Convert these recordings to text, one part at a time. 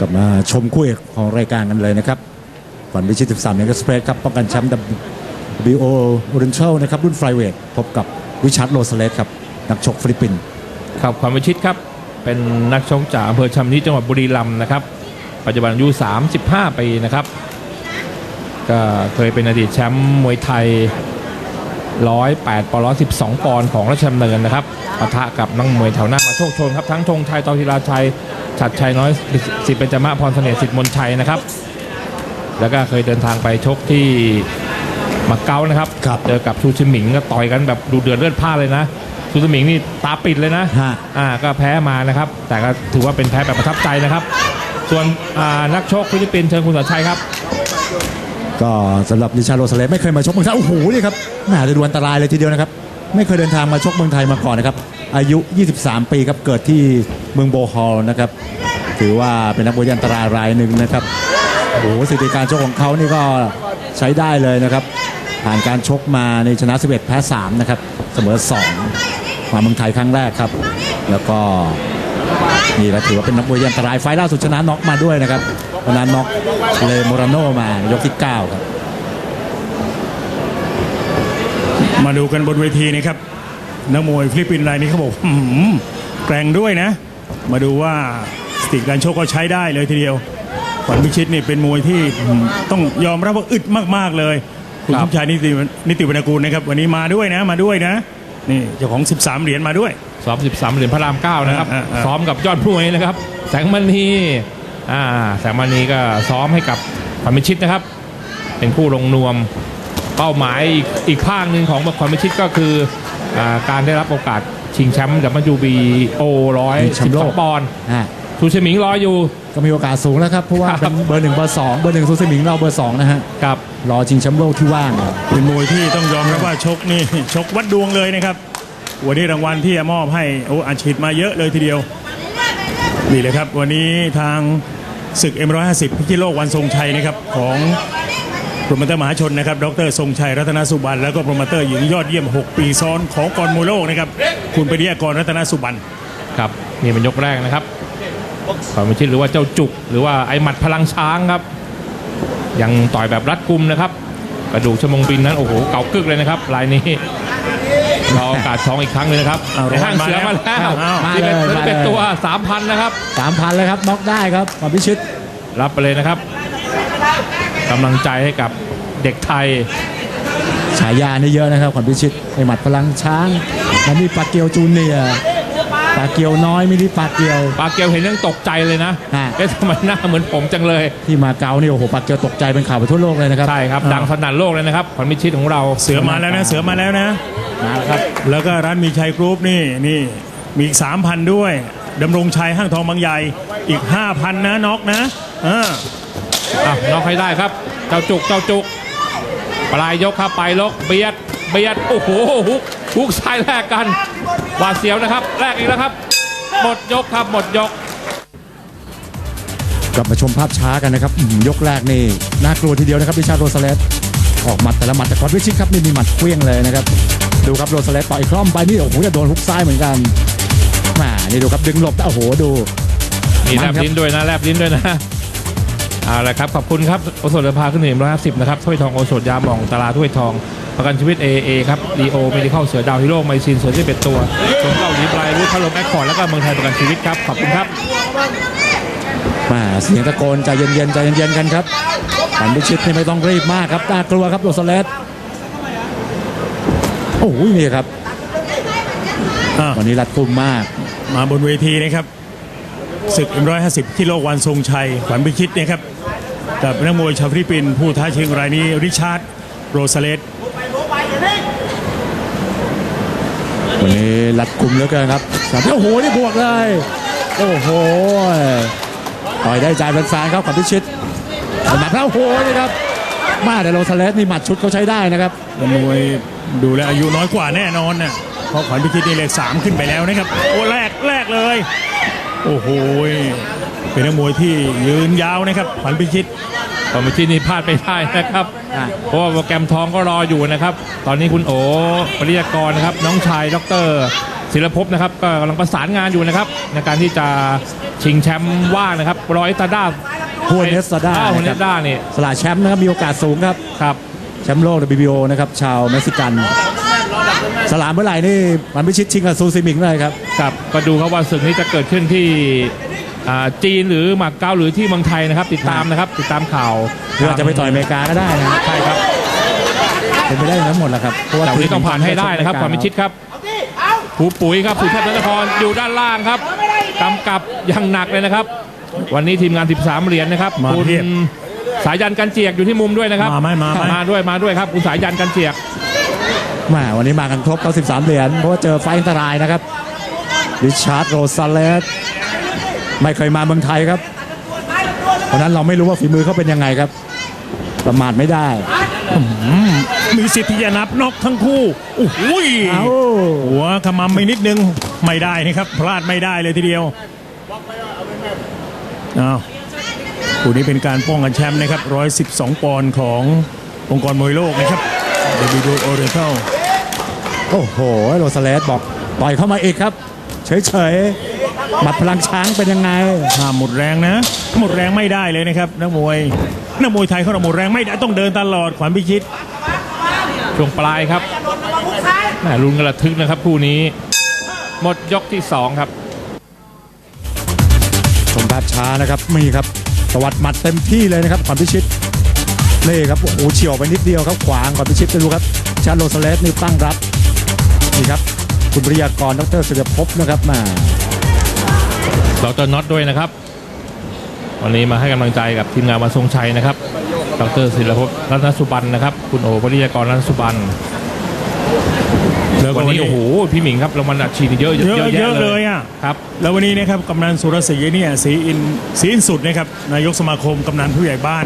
กลับมาชมคู่เอกของรายการกันเลยนะครับฝันวิชิต13เอ็กซ์เพรสครับป้องกันแชมป์ WBO Oriental นะครับรุ่นไฟเวทพบกับวิชัดโรสเลสครับนักชกฟิลิปปินส์ครับความวิชิตครับ เป็นนักชกจากอำเภอชำนิจังหวัดบุรีรัมย์นะครับปัจจุบันอายุ 35 ปีนะครับ ก็เคยเป็นอดีตแชมป์มวยไทย 108ปอนด์112ปอนด์ของราชดำเนินนะครับปะทะกับนักมวยแถวหน้ามาโชคโชนครับทั้งธงชัยตอศิลาชัย ฉัดชัยน้อยสิทธิ์เป็นจมะพรเสน่ห์สิทธิ์มนชัยนะครับ แล้วก็เคยเดินทางไปชกที่มาเก๊านะครับครับ เจอกับชูชิหมิงก็ต่อยกันแบบดูเดือดเลือดพล่านเลยนะชูชิหมิงนี่ตาปิดเลยนะฮะ อ่าก็แพ้มานะครับ แต่ก็ถือว่าเป็นแพ้แบบประทับใจนะครับ ส่วนอ่านักชกฟิลิปปินส์เชิญคุณสัญชัยครับ ก็สำหรับวิชัดโรสเลสไม่เคยมาชกเมืองไทยโอ้โหนี่ครับน่าจะดูอันตรายเลยทีเดียวนะครับ ไม่เคยเดินทางมาชกเมืองไทยมาก่อนนะครับ อายุ 23 ปีครับ เกิดที่เมืองโบฮอลนะครับ ถือว่าเป็นนักมวยอันตรายรายหนึ่งนะครับ โอ้โหสถิติการชกของเขานี่ก็ใช้ได้เลยนะครับ ผ่านการชกมาในชนะ 11 แพ้ 3 นะครับ เสมอ 2 มาเมืองไทยครั้งแรกครับ แล้วก็นี่แหละถือว่าเป็นนักมวยอันตรายไฟล์ล่าสุดชนะน็อกมาด้วยนะครับวันนั้นน็อกเลโมราโนมายกที่ 9 ครับ มาดูกันบนเวทีนะครับนักมวยฟิลิปปินส์รายนี้เขาบอกหืมแกร่งด้วยนะ มาดูว่าสติการชกก็ใช้ได้เลยทีเดียวขวัญพิชิตนี่เป็นมวยที่หืมต้องยอมรับว่าอึดมาก ๆ เลย คุณครับทุกชายนิตินิติวรรณกูลนะครับ วันนี้มาด้วยนะมาด้วยนะ นี่เจ้าของ 13 เหรียญมาด้วยซ้อม 13 เหรียญพระราม 9 นะครับอ่าอ่าซ้อมกับยอดผู้มวยนะครับ แสงมณีอ่าแสงมณีก็ซ้อมให้กับความมิชิตนะครับ เป็นผู้ลงนวม เป้าหมายอีกอีกภาคหนึ่งของความมิชิตก็คืออาการได้รับโอกาสชิงแชมป์ดับเบิลยูบีโอร้อยแชสิมป์บโลสกองปอนด์อะชูชมิงรออยู่ ก็มีโอกาสสูงแล้วครับ เพราะว่าครัเป็บนเบอร์หนึ่งเบอร์สองเบอร์หนึ่งซูซิมิงเราเบอร์สองนะฮะกับรอชิงแชมป์โลกที่ว่างเป็นมวยที่ต้องยอมรับว่าชกนี่ชกวัดดวงเลยนะครับวันนี้รางวัลที่จะมอบให้โอ้อาชีพมาเยอะเลยทีเดียวนี่เลยครับ วันนี้ทางศึก M150 พิชิตโลกวันทรงชัยนะครับของ โปรโมเตอร์มหาชนนะครับ ดรทรงชัยรัตนสุบันแล้วก็โปรโมเตอร์หญิงยอดเยี่ยม 6 ปีซ้อนของกรมวยโลกนะครับ คุณปริยากรรัตนสุบันครับนี่เป็นยกแรกนะครับความมิชิตหรือว่าเจ้าจุก หรือว่าไอหมัดพลังช้างครับ ยังต่อยแบบรัดกุมนะครับ กระดูกชมงบินนั้นโอ้โหเก่ากึกเลยนะครับลายนี้รอโอกาสทองอีกครั้งหนึงนะครับเอาในห้างเสือมาแล้วเอามาที่เลเป็นยมาเป็นเลยตัวสามพันนะครับสามพันเลยครับน็อกได้ครับความพิชิตรับไปเลยนะครับ กำลังใจให้กับเด็กไทย ฉายานี่เยอะนะครับความพิชิตไอหมัดพลังช้างแล้วมีปาเกียวจูเนียร์ปาเกียวน้อยมินิปาเกียว ปาเกลเห็นยังตกใจเลยนะฮะ เอ๊ะทำไมหน้าเหมือนผมจังเลย ที่มาเก๊านี่โอ้โหปาเกียวตกใจเป็นข่าวไปทั่วโลกเลยนะครับใช่ครับ ดังสนั่นโลกเลยนะครับขวัญมิชิตของเราเสือมาแล้วนะเสือมาแล้วนะ มาแล้วครับ แล้วก็ร้านมีชัยกรุ๊ปนี่นี่มีอีก 3,000 ด้วยดำรงชัยห้างทองบางใหญ่อีก 5,000 นะน็อกนะอ่า อะน็อกให้ได้ครับ เจ้าจุกเจ้าจุก ปลายยกครับไปลกเบียดเบียดโอ้โหฮุกฮุกซ้ายแลกกันหวาดเสียวนะครับแลกอีกแล้วครับ หมดยกครับหมดยกกลับมาชมภาพช้ากันนะครับอืมยกแรกนี่น่ากลัวทีเดียวนะครับดิชาร์ดโรสเลสออกหมัดแต่ละหมัดแต่คอนวิชิตครับนี่มีหมัดเคลี้ยงเลยนะครับดูครับโรสเลสต่อยคล่อมไปนี่โอ้โหจะโดนฮุกซ้ายเหมือนกันแหมานี่ดูครับดึงหลบโอ้โหดูมีแลบมันครับลิ้นด้วยนะแลบลิ้นด้วยนะ เอาละครับ ขอบคุณครับโอสถเดินพาขึ้นหนึ่งร้อยห้าสิบนะครับถ้วยทองโอสถยาหมองตลาถ้วยทอง ประกันชีวิต AA ครับดีโอเมดิคอลเสือดาวฮีโร่ไมซินเสือที่เป็นตัวส่วนเกาหลีปลายรูทพัดลมแอคคอร์ดแล้วก็เมืองไทยประกันชีวิตครับขอบคุณครับแหมาเสียงตะโกนใจเย็นๆใจเย็นๆกันครับคอนวิชิตนี่ไม่ต้องรีบมากครับน่ากลัวครับโรสเลสโอ้โหนี่ครับอ่าวันนี้รัดกุมมาก มาบนเวทีนะครับ ศึก M150 ที่โลกวันทรงชัย ขวัญพิชิตนะครับกับนักมวยชาวฟิลิปปินส์ผู้ท้าชิงรายนี้ริชาร์ดโรซาเลสวันนี้รัดกุมเหลือเกินครับสามโอ้โหนี่บวกเลย โอ้โหต่อยได้ใจแฟนๆครับขวัญพิชิตหมัดแล้วโอ้โหนี่ครับมาแต่โรซาเลสนี่หมัดชุดเขาใช้ได้นะครับนักมวยดูแลวอายุน้อยกว่าแน่นอนนะเพราะขวัญพิชิตนี่เลขสามขึ้นไปแล้วนะครับ โอ้แรกแรกเลย โอ้โหเป็นนักมวยที่ยืนยาวนะครับขวัญพิชิตตอนที่นี่พลาดไม่ได้นะครับอะเพราะว่าโปรแกรมทองก็รออยู่นะครับ ตอนนี้คุณโอปริยากรนะครับ น้องชายดรศิลภพนะครับก็กำลังประสานงานอยู่นะครับ ในการที่จะชิงแชมป์ว่างนะครับรอยตาด้าฮวนเนสซาด้าฮวนเนนะสครับด้านี่สละแชมป์นะครับมีโอกาสสูงครับครับแชมป์โลก WBO นะครับชาวเม็กซิกัน สลามเมื่อไหร่นี่มันพิชิตชิงกับซูซิมิงเลยครับครับก็ดูครับว่าศึกนี้จะเกิดขึ้นที่อ่าจีนหรือหมากเกาหรือที่เมืองไทยนะครับ ติดตามนะครับ ติดตามข่าวหรืออาจจะไปต่อยอเมริกาก็ได้นะใช่ครับเป็นไปได้ทั้งหมดแหละครับเพราะว่าแต่วันนี้ต้องผ่านให้ได้นะครับความพิชิตครับผูปุ๋ยครับผู้ชาตินครอยู่ด้านล่างครับกำกับอย่างหนักเลยนะครับ วันนี้ทีมงาน 13 เหรียญนะครับมาคุณเพียบ สายยันกันเจียกอยู่ที่มุมด้วยนะครับมาไหมมาไหมมาด้วยมาด้วยครับคุณสายยันกันเจียกแห มาวันนี้มากันครบเขา13เหรียญเพราะว่าเจอไฟต์อันตรายนะครับริชาร์ดโรซาเลสไม่เคยมาเมืองไทยครับเพราะฉะนั้นเราไม่รู้ว่าฝีมือเขาเป็นยังไงครับ ประมาทไม่ได้มีสิทธิ์ที่จะนับน็อกทั้งคู่โอ้โหยเอ้าหัวขมำไปนิดนึงไม่ได้นะครับ พลาดไม่ได้เลยทีเดียวอ้าวคู่นี้เป็นการป้องกันแชมป์นะครับ 112 ปอนด์ขององค์กรมวยโลกนะครับ WBO Oriental โอ้โหโรซาเลสบอกต่อยเข้ามาอีกครับ เฉยๆหมัดพลังช้างเป็นยังไงห้ามหมดแรงนะ หมดแรงไม่ได้เลยนะครับนักมวยนักมวยไทยเขาเราหมดแรงไม่ได้ต้องเดินตลอดขวัญพิชิตช่วงปลายครับแหม่รุนกระทึกนะครับคู่นี้ หมดยกที่สองครับชมภาพช้านะครับมีครับตวัดหมัดเต็มที่เลยนะครับขวัญพิชิตนี่ครับโอ้โหเฉียวไปนิดเดียวครับขวางขวัญพิชิตไปดูครับชาร์ลโรซาเลสนี่ตั้งรับ นี่ครับ คุณปริยากรดรสุรภพนะครับมาดรน็อตด้วยนะครับ วันนี้มาให้กำลังใจกับทีมงานมาทรงชัยนะครับ ดรศิลภพรัตนสุบันนะครับ คุณโอปริยากรรัตนสุบัน แล้วก็วันวันนี้นี้โอ้โหพี่หมิงครับรางวัลอัดฉีดเยอะเยอะเยอะเยอะเยอะแยะเลยอะครับแล้ววันนี้นะครับกำนันสุรศรีเนี่ยศรีอินศรีอินสุดนะครับนายกสมาคมกำนันผู้ใหญ่บ้าน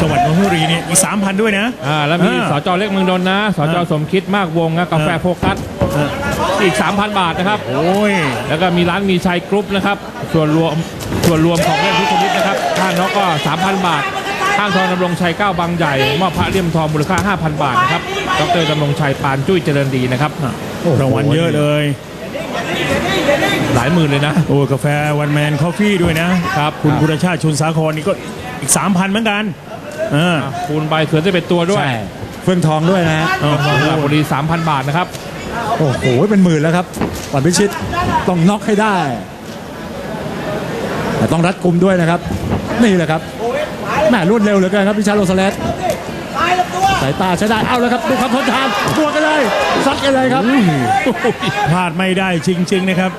จังหวัดนนทบุรีเนี่ยอีกสามพันด้วยนะอ่าแล้วมีอ่าสจเล็กเมืองนนท์นะสจอ่าสมคิดมากวงนะกาแฟอ่าโฟกัสอีก 3,000 บาทนะครับ โอ้ย แล้วก็มีร้านมีชัยกรุ๊ปนะครับ ส่วนรวม ส่วนรวมของเล่นทุกชนิดนะครับค่าน็อกก็ 3,000 บาทข้างทองดำรงชัย 9 บางใหญ่ มอบพระเลี่ยมทองมูลค่า 5,000 บาทนะครับ ดรดำรงชัยปานจุ้ยเจริญดีนะครับโอ้โหรางวัลเยอะเลย หลายหมื่นเลยนะ โอ้กาแฟวันแมนคอฟฟี่ด้วยนะครับ คุณบุรชาติชุนสาครนี่ก็อีก 3,000 เหมือนกันเออคูณไปเถือนจะเป็นตัวด้วยใช่เฟื่องทองด้วยนะฮะโอ้โหสระบุรี3,000 บาทนะครับ โอ้โห เป็นหมื่นแล้วครับขวัญพิชิตต้องน็อกให้ได้ แต่ต้องรัดกุมด้วยนะครับ นี่แหละครับแม่รวดเร็วเหลือเกินครับพิชาร์ลโรซาเลส สายตาใช้ได้เอาแล้วครับดูครับทนทานบวกกันเลยซัดกันเลยครับพลาดไม่ได้จริง ๆ นะครับ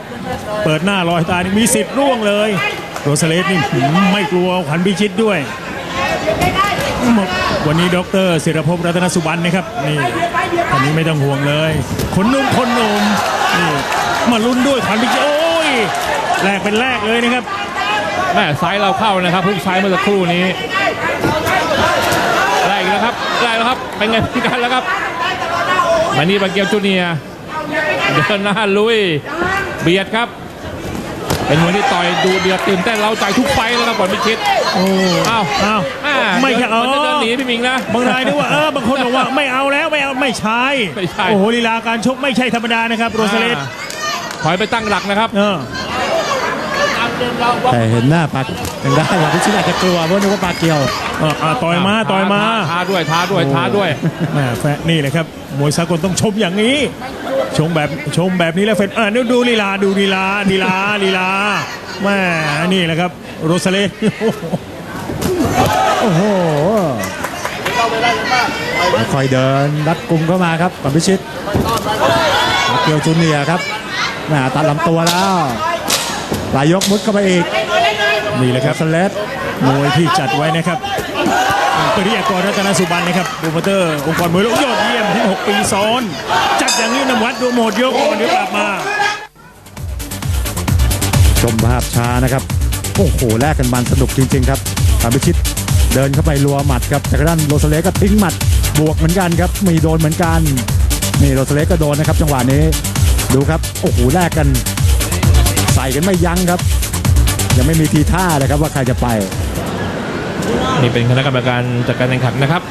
เปิดหน้าลอยตานี่มีสิทธิ์ร่วงเลย โรสเลสนี่หืมไม่กลัวขวัญพิชิตด้วย วันนี้ดรศิรภพรัตนสุบันนะครับนี่อันนี้ไม่ต้องห่วงเลยคนหนุ่มคนหนุ่มนี่มาลุ้นด้วยขวัญพิชิตโอ้ยแลกเป็นแลกเลยนะครับแม่ซ้ายเราเข้านะครับพุ่งซ้ายเมื่อสักครู่นี้ได้อีกแล้วครับได้แล้วครับ เป็นไงพี่กันแล้วครับมานี่บาเกียวจูเนียร์เดินหน้าลุย เบียดครับ เป็นมวยที่ต่อยดูเดือดตื่นเต้นเร้าใจทุกไฟต์แล้วครับก่อนพิชิตโอ้อ้าวอ้าวแม่ไม่ใช่เดินมันจะเดินหนีอ๋อพี่หมิงนะบางรายนึกว่าเออบางคนบอกว่าไม่เอาแล้วไม่เอาไม่ใช่ไม่ใช่โอ้โหลีลาการชกไม่ใช่ธรรมดานะครับโรสเลสอ่าถอยไปตั้งหลักนะครับเออ แต่เห็นหน้าปากยังได้ขวัญพิชิตอาจจะกลัวเพราะนึกว่าปากเกียวอะอะต่อยมาต่อยมาท้าด้วยท้าด้วยท้าด้วยแหม่แฟนนี่แหละครับมวยสากลต้องชมอย่างนี้ ชมแบบชมแบบนี้แล้วแฟนอ่าดูลีลาดูลีลาลีลาลีลาแหม่นี่แหละครับ โรสเลสโอ้โหค่อยเดินรัดกลุ่มเข้ามาครับขวัญพิชิตปากเกียวจูเนียร์ครับแม่ตัดลำตัวแล้ว ปลายยกมุดเข้าไปอีกนี่แหละครับสเลสมวยที่จัดไว้นะครับปริยากรรัตนสุบันนะครับโปรโมเตอร์องค์กรมวยโลกยอดเยี่ยมถึง6ปีซ้อน จัดอย่างนี้นวัดดูโหมดยกก่อนเดี๋ยวกลับมา ชมภาพช้านะครับโอ้โหแลกกันมันสนุกจริง ๆ ครับขวัญพิชิตเดินเข้าไปรัวหมัดครับจากด้านโรสเลก็ทิ้งหมัดบวกเหมือนกันครับมีโดนเหมือนกันนี่โรสเลก็โดนนะครับ จังหวะนี้ดูครับโอ้โหแลกกัน ใส่กันไม่ยั้งครับ ยังไม่มีทีท่าเลยครับว่าใครจะไป นี่เป็นคณะกรรมการจัดการแข่งขันนะครับ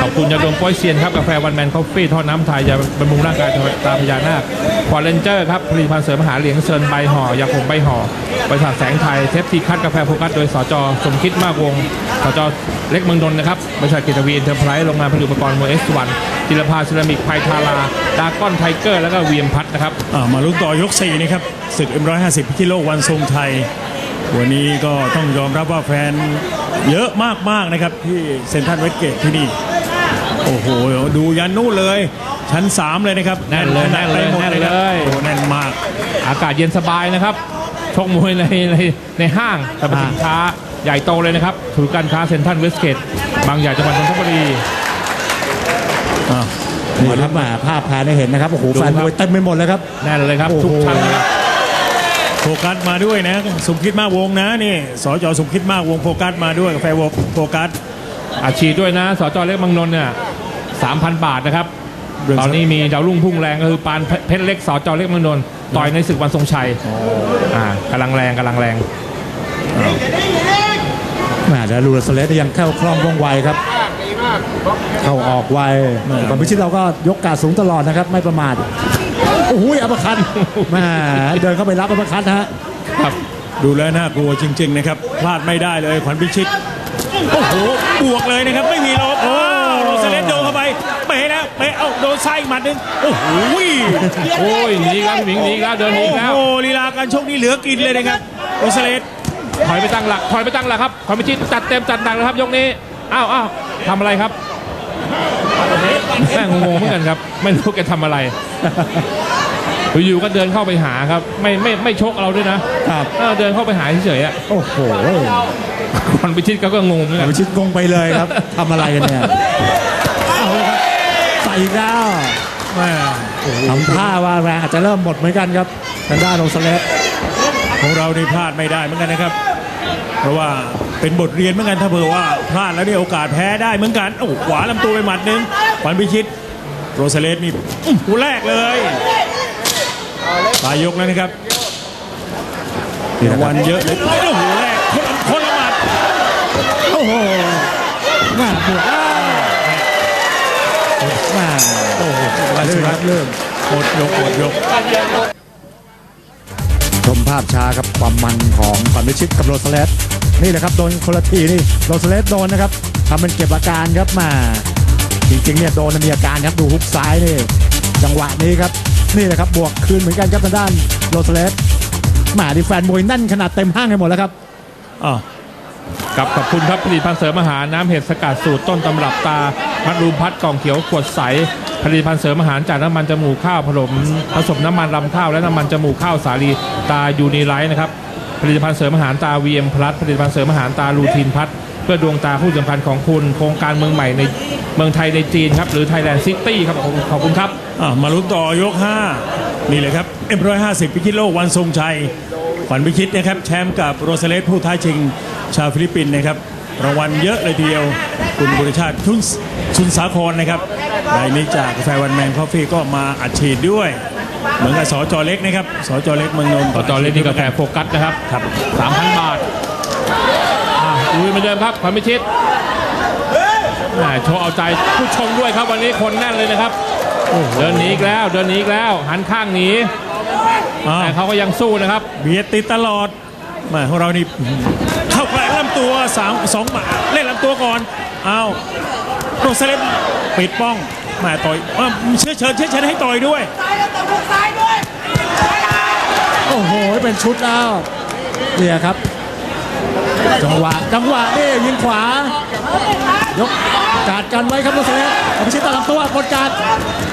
ขอบคุณยาดมป้อยเซียนครับกาแฟวันแมนคอฟฟี่ท่อน้ำไทยยาบำรุงร่างกายตาพญานาคควอเลนเจอร์ครับผลิตภัณฑ์เสริมอาหารเหลียงเซินใบห่อยาผงใบห่อบริษัทแสงไทยเทปทีคัดกาแฟโฟกัสโดยสจสมคิดมากวงสจเล็กเมืองนนท์นะครับบริษัทกิตวีอินเตอร์ไพรส์โรงงานผลิตอุปกรณ์มวยเอสวัน จิรภาเซรามิกไพทาราดากอนไทเกอร์ แล้วก็เวียมพัทนะครับอ่ามาลุ้นต่อยก4นะครับศึก M150 พิชิตโลกวันทรงไทย วันนี้ก็ต้องยอมรับว่าแฟนเยอะมากๆนะครับที่เซนทรัลเวสเกตที่นี่ โอ้โห ดูยันนู่นเลย ชั้น 3 เลยนะครับแน่นเลยขนาดแน่นเลยไปหมดแน่นครับเลยโอ้แน่นมาก อากาศเย็นสบายนะครับชกมวยในในในห้างสรรพสินค้าใหญ่โตเลยนะครับศูนย์การค้าเซ็นทรัลเวสเกตบางใหญ่จังหวัดนนทบุรี อ่านี่ครับมาภาพพาได้เห็นนะครับโอ้โหดูแฟนครับมวยเต็มไปหมดเลยครับ แน่นเลยครับ โอ้โห ทุกชั้นนะครับโฟกัสมาด้วยนะสมคิดมากวงนะนี่สจสมคิดมากวงโฟกัสมาด้วยกาแฟวงโฟกัส อาชีพด้วยนะสจเล็กบางนนท์เนี่ยสามพันบาทนะครับ เรื่องตอนนี้มีดาวรุ่งพุ่งแรงก็คือปานเพชรเล็กสจเล็กบางนนท์ต่อยในศึกวันทรงชัยอ่ากำลังแรงกำลังแรง แหม่แล้วลูสเลสยังเข้าคล่องว่องไวครับ เข้าออกไวก่อนพิชิตเราก็ยกกาดสูงตลอดนะครับ ไม่ประมาทโอ้โหอัปคันแหม่เดินเข้าไปรับอัปคันนะฮะครับดูแล้วน่ากลัวจริง ๆ นะครับ พลาดไม่ได้เลยขวัญพิชิตโอ้โหบวกเลยนะครับ ไม่มีลบโอ้โรสเลสโดนเข้าไปเป๋แล้วเป๋เอาโดนไส้หมัดหนึ่งโอ้โหโอ้ยหนีอีกแล้วพี่หมิงหนีอีกแล้วเดินหนีโอ้อีกแล้วโหลีลาการชกนี่เหลือกินเลยนะครับโรสเลสถอยไปตั้งหลักถอยไปตั้งหลักครับความพิชิตจัดเต็มจัดหนักนะครับยกนี้ อ้าวอ้าวทำอะไรครับแม่งงงๆเหมือนกันครับ ไม่รู้แกทำอะไรอยู่ๆก็เดินเข้าไปหาครับ ไม่ไม่ไม่ชกเราด้วยนะครับเออเดินเข้าไปหาเฉยๆอะโอ้โหคนพิชิตเขาก็งงเหมือนกันพิชิตงงไปเลยครับทำอะไรกันเนี่ยเอาเลยครับใส่อีกแล้วแม่ทำท่าว่าแรงอาจจะเริ่มหมดเหมือนกันครับทางด้านโรสเลสของเรานี่พลาดไม่ได้เหมือนกันนะครับ เพราะว่า เป็นบทเรียนเหมือนกันถ้าเผื่อว่าพลาดแล้วเนี่ยโอกาสแพ้ได้เหมือนกันโอ้ขวาลำตัวไปหมัดหนึงขวัญพิชิตโรสเลสนี่อื้อหูแรกเลยปลายยกแล้วนะครับนี่นะควัรับนเยอะเลยโอ้โหแรกคนละคนละหมัดโอ้โหแม่บวกอ้าวแม่โอ้โหเริ่มครับเริ่มหมดยกหมดยก ชมภาพช้าครับความมันของฝันวิชิตกับโรสเลสนี่แหละครับโดนคนละทีนี่โรสเลสโดนนะครับทำเป็นเก็บอาการครับมา จริงๆเนี่ยโดนมีอาการครับดูฮุกซ้ายนี่จังหวะนี้ครับนี่แหละครับบวกคืนเหมือนกันครับทางด้านโรสเลสมาดิแฟนมวยนั่นขนาดเต็มห้างกันหมดแล้วครับอ่ากับขอบคุณครับผลิตภัณฑ์เสริมอาหารน้ำเห็ดสกัดสูตรต้นตำรับตา มัดรูมพัดกล่องเขียวขวดใส ผลิตภัณฑ์เสริมอาหารจากน้ำมันจมูกข้าวผสมผสมน้ำมันลำข้าวและน้ำมันจมูกข้าวสาลีตายูนีไลท์นะครับผลิตภัณฑ์เสริมอาหารตา VM พลัสผลิตภัณฑ์เสริมอาหารตาลูทินพัทเพื่อดวงตาผู้สำคัญของคุณ โครงการเมืองใหม่ในเมืองไทยในจีนครับหรือไทยแลนด์ซิตี้ครับขอบคุณครับมาลุ้นต่อยก 5 นี่เลยครับ M150 พิชิตโลกวันทรงชัยขวัญพิชิตนะครับแชมป์กับโรสเลสผู้ท้าชิงชาวฟิลิปปินส์นะครับรางวัลเยอะเลยทีเดียว คุณบุรชาติชุน ชุนสาครนะครับรายนี้จากกาแฟวันแมนคอฟฟี่ก็มาอัดฉีดด้วย เหมือนกับสจเล็กนะครับสจเล็กเมืองนนท์ต่อจอเล่นที่กาแฟโฟกัสนะครับครับ3,000บาทอะลุยเหมือนเดิมครับความพิชิตแหม่โชว์เอาใจผู้ชมด้วยครับวันนี้คนแน่นเลยนะครับ เดินหนีอีกแล้วเดินหนีอีกแล้ว หันข้างหนีอ้าวแต่เขาก็ยังสู้นะครับ เบียดติดตลอดแมาของเรานี่เข้าแกล้งลำตัวสามสองหมาเล่นลำตัวก่อนเอาโรสเลสปิดป้องแมาต่อยเอ้าเชื่อเชิญเชื่อเชิญให้ต่อยด้วย ซ้ายแล้วตบลูกซ้ายด้วยโอ้โห เป็นชุดแล้วเนี่ยครับ จังหวะ จังหวะนี่ยิงขวา ยกกาดกันไว้ครับโรสเลสเอาไปชิดตามลำตัวกดกาด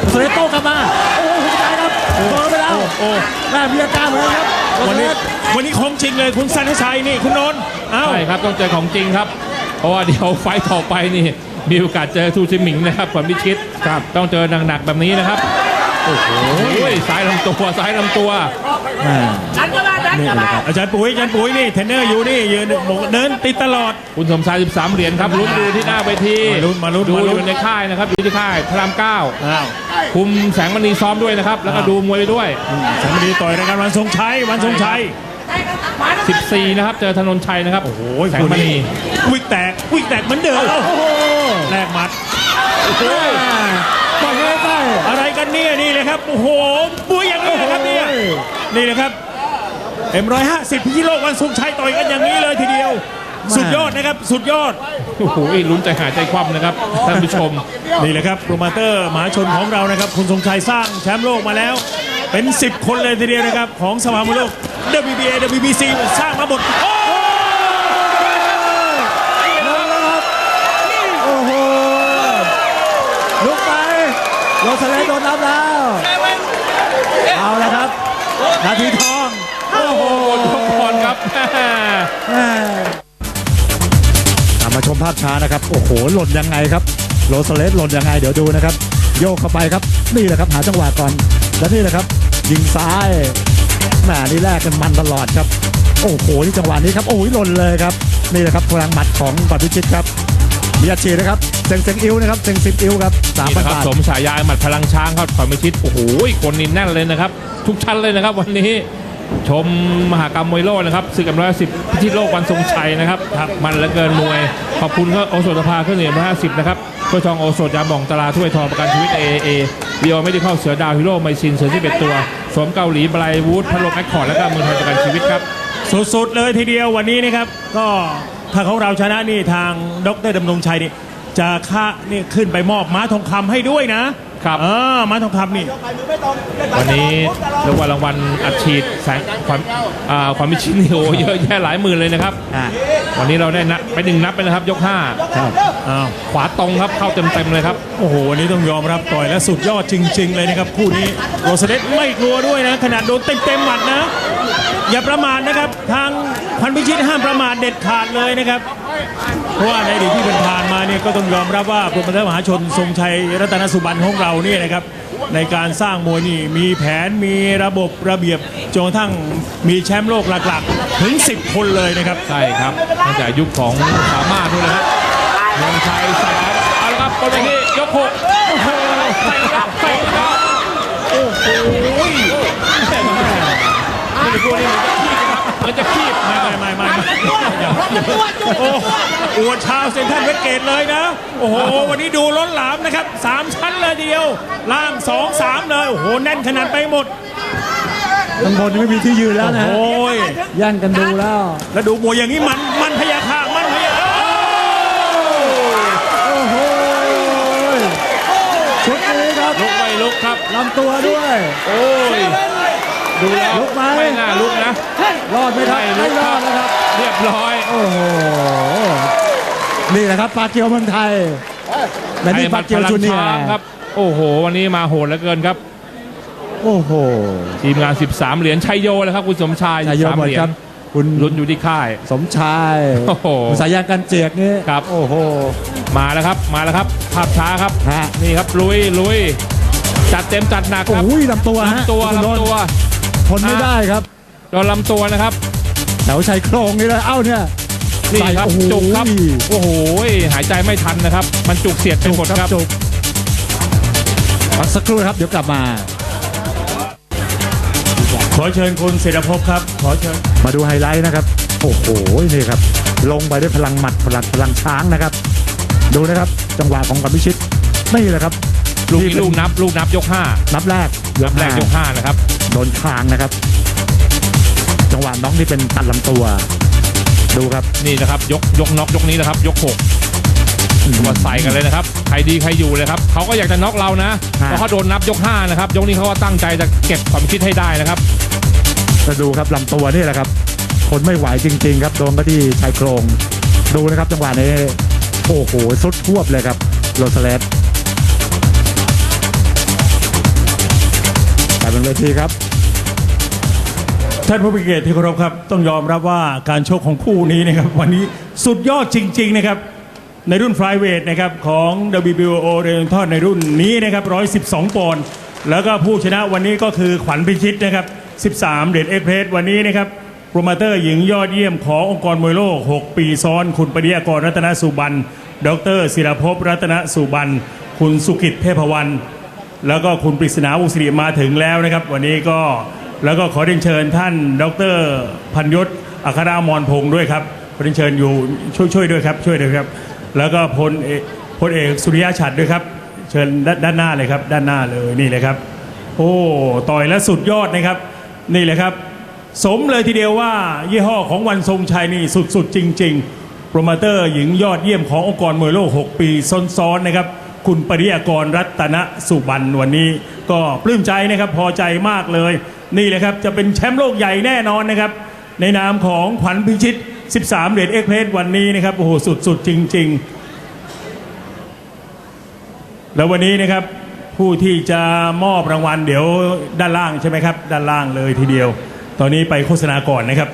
โรสเลสโต้กลับมา โอ้โหคุณชายครับโดนไปแล้วโอ้ แม่มีอาการเหมือนกันครับโรวันสเลนี้ส วันนี้ของจริงเลยคุณสันนิชัยนี่คุณนนท์เอ้าใช่ครับต้องเจอของจริงครับ เพราะว่าเดี๋ยวไฟต์ต่อไปนี่มีโอกาสเจอทูซิมิงนะครับความพิชิตครับต้องเจอหนักๆแบบนี้นะครับโอ้โหซ้ายลำตัวซ้ายลำตัวแม่ดันเข้ามาดันเข้ามาอาจารย์ปุ๋ยอาจารย์ปุ๋ยนี่เทรนเนอร์อยู่นี่ยืนบอกเดินติดตลอดคุณสมชาย13 เหรียญครับลุ้นดูที่หน้าเวทีมาลุ้นมาลุ้นดูมาลุ้นอยู่ในค่ายนะครับอยู่ที่ค่ายพระรามเก้าอ้าวคุมแสงมณีซ้อมด้วยนะครับ แล้วก็ดูมวยไปด้วยสามดีต่อยรายการวันทรงชัยวันทรงชัยมาแล้ว 14 นะครับ เจอธนนชัยนะครับ โอ้ยแสงคู่มณีนี้วิกแตกวิกแตกเหมือนเดิมเอ้าโอ้โหแลกหมัดต่อยใกล้อะไรกันเนี่ยนี่เลยครับ โอ้โหบุ้ยอย่างนี้นะครับเนี่ยโอ้โหนี่นะครับเอ็มร้อยห้าสิบพิชิตโลกวันทรงชัยต่อยกันอย่างนี้เลยทีเดียว สุดยอดนะครับ สุดยอด โอ้โหลุ้นใจหายใจคว่ำนะครับท่านผู้ชม นี่แหละครับโปรโมเตอร์มหาชนของเรานะครับ คุณทรงชัยสร้างแชมป์โลกมาแล้ว เป็น 10 คนเลยทีเดียวนะครับ ของสภามวยโลก WBA WBC สร้างมาหมดโอ้ลงแล้วครับโอ้โหลุกไปโรสเลสโดนนับแล้ว เอาละครับ นาทีทอง โอ้โหทุกคนครับแม่ตามมาชมภาพช้านะครับ โอ้โห หล่นยังไงครับโรสเลสหล่นยังไง เดี๋ยวดูนะครับ โยกเข้าไปครับ นี่แหละครับ หาจังหวะก่อน แล้วนี่แหละครับ ยิงซ้าย แหมนี่แรกกันมันตลอดครับ โอ้โหนี่จังหวะนี้ครับโอ้ยหล่นเลยครับนี่แหละครับพลังหมัดของปัตพิชิตครับมีอาชีพนะครับเซ็งเซ็งอิ้วนะครับเซ็งสิบอิ้วครับสามนี่พันนะครับบาทสมฉายาหมัดพลังช้างครับขอยไม่ชิดโอ้โหคนนี่แน่นเลยนะครับ ทุกชั้นเลยนะครับ วันนี้ชมมหากรรมมวยโลกนะครับศึกอันร้อยสิบพิชิตโลกวันทรงชัยนะครับมันเหลือเกินมวยขอบคุณก็โอสถสภาเครื่องดื่มร้อยห้าสิบนะครับ ถ้วยทองโอสถยาหม่องตลาถ้วยทองประกันชีวิตเอเอวีโอไม่ได้เข้าเสือดาวฮีโร่ไมซินเสือที่เป็ดตัวสวมเกาหลีไบรวูดพัดลมแอคคอร์ดและก็เมืองไทยประกันชีวิตครับ สุดๆเลยทีเดียววันนี้นะครับก็ถ้าของเราชนะนี่ทางดรดำรงชัยนี่จะค่านี่ขึ้นไปมอบม้าทองคำให้ด้วยนะ ครับเออม้าทองคำนี่ วันนี้รางวัลรางวัลอัดฉีดแสงความอ่าความมิชินิโอเยอะแยะหลายหมื่นเลยนะครับ อะวันนี้เราได้นับไปหนึ่งนับไปนะครับ ยก5ครับอ้าวขวาตรงครับเข้าเต็มๆเลยครับ โอ้โหวันนี้ต้องยอมรับต่อยและสุดยอดจริง ๆ เลยนะครับ คู่นี้โรสเลสไม่กลัวด้วยนะขนาดโดนเต็มๆหมัดนะ อย่าประมาทนะครับ ทางพันพิชิตห้ามประมาทเด็ดขาดเลยนะครับ เพราะว่าในอดีตที่ผ่านๆมาเนี่ยก็ต้องยอมรับว่าโปรโมเตอร์มหาชนทรงชัยรัตนสุบันของเราเนี่ยนะครับในการสร้างมวยนี่มีแผนมีระบบระเบียบจนกระทั่งมีแชมป์โลกหลักๆ ถึง 10 คนเลยนะครับ ใช่ครับตั้งแต่ยุคของสามารถด้วยนะครับเมืองชัยใส่ครับเอาละครับบนเวทียกหกโอ้โหใส่ครับใส่ครับโอ้โหแม่ไม่ได้กลัวนี่เหมือนจะคีบนะครับเหมือนจะคีบไม่ไม่ไม่ อ้อวดชาวเซนทรัลเวสเกตเลยนะ โอ้โห วันนี้ดูล้นหลามนะครับสามชั้นเลยเดียว ล่างสองสามเลย โอ้โห แน่นขนาดไปหมดข้างบนไม่มีที่ยืนแล้วนะ โอ้ยย่างกันดูแล้ว แล้วดูมวยอย่างนี้มัน มันพยาคามันพยาค่าโอ้โหชุดนี้ครับลุกไม่ลุกครับลำตัวด้วย โอ้ย ดูแล้วลุกไหม ไม่น่าลุกนะ รอดไหมครับไม่ลุไม่กรคอรัดนะครับเรียบร้อย โอ้โห นี่แหละครับปลาเกียวเมืองไทยและนี่ปลาเกียวจูเนียช้างร์ครับ โอ้โห วันนี้มาโหดเหลือเกินครับ โอ้โหทีมงาน 13 เหรียญชัยโยเลยครับคุณสมชายชายโย13หมดเหรียคญรับคุณลุ้นอยู่ที่ค่าย สมชายโอ้โหคุณสายยางกันเจียกนี่ครับ โอ้โห มาแล้วครับ มาแล้วครับ ภาพช้าครับ ฮะ นี่ครับลุยลุยจัดเต็มจัดหนักครับโอ้ยลำตัวฮะลำตัวคุณโดนลำตัว ทนไม่ได้ครับโดนลำตัวนะครับแถวชายโครงนี่เลยเอ้าเนี่ยนี่ครับใส่โอ้โหจุกครับโอ้โหหายใจไม่ทันนะครับ มันจุกเสียดไปหมดครับจุกพักสักครู่นะครับเดี๋ยวกลับมา ขอเชิญคุณเศรษฐภพครับ ขอเชิญมาดูไฮไลท์นะครับ โอ้โหนี่ครับ ลงไปด้วยพลังหมัดพลังพลังช้างนะครับ ดูนะครับจังหวะของกับพิชิตนี่แหละครับ ลูกนี้เป็ลูกนับ ลูกนับยก5นับแรกนับแรกยก5นะครับ โดนคางนะครับ จังหวะน้องที่เป็นตัดลำตัว ดูครับนี่นะครับ ยกยกน็อกยกนี้นะครับ ยก6มาใส่กันเลยนะครับ ใครดีใครอยู่เลยครับเขาก็อยากจะน็อกเรานะเพราะเขาโดนนับยก5นะครับ ยกนี้เขาก็ตั้งใจจะเก็บความคิดให้ได้นะครับจะดูครับลำตัวนี่แหละครับทนไม่ไหวจริง ๆ ครับโดนก็ที่ชายโครง ดูนะครับจังหวะนี้โอ้โหสุดทวบเลยครับโรสเลส แต่เป็นเวทีครับ ท่านผู้มีเกียรติที่เคารพครับ ต้องยอมรับว่าการโชกของคู่นี้นะครับ วันนี้สุดยอดจริง ๆ นะครับ ในรุ่นฟลายเวทนะครับของ WBO เรนทอดในรุ่นนี้นะครับ 112 ปอนด์แล้วก็ผู้ชนะวันนี้ก็คือขวัญพิชิตนะครับ 13เดดเอ็กเพรสวันนี้นะครับโปรโมเตอร์หญิงยอดเยี่ยมขององค์กรมวยโลก 6 ปีซ้อน คุณปริยากรรัตนสุบัน ดรศิรภพรัตนสุบัน คุณสุกิจเทพวรรณ แล้วก็คุณปริศนาวงศิริมาถึงแล้วนะครับ วันนี้ก็แล้วก็ขอเรียนเชิญท่าน ดรพันยศอัครามรพงศ์ด้วยครับเรียนเชิญอยู่ช่วยช่วยด้วยครับ ช่วยด้วยครับ แล้วก็พลเอกพลเอกสุริยะฉัตรด้วยครับ เชิญด้านด้านหน้าเลยครับ ด้านหน้าเลยนี่เลยครับ โอ้ต่อยแล้วสุดยอดนะครับ นี่เลยครับ สมเลยทีเดียวว่า ยี่ห้อของวันทรงชัยนี่สุดๆจริง ๆ โปรโมเตอร์หญิงยอดเยี่ยมขององค์กรมวยโลก 6 ปีซ้อนๆนะครับ คุณปริยากรรัตนสุบรรณวันนี้ ก็ปลื้มใจนะครับพอใจมากเลย นี่เลยครับจะเป็นแชมป์โลกใหญ่แน่นอนนะครับ ในนามของขวัญพิชิต 13 เหรียญเอ็กเพรสวันนี้นะครับโอ้โหสุดๆ จริง ๆ แล้ววันนี้นะครับผู้ที่จะมอบรางวัลเดี๋ยวด้านล่างใช่ไหมครับ ด้านล่างเลยทีเดียว ตอนนี้ไปโฆษณาก่อนนะครับ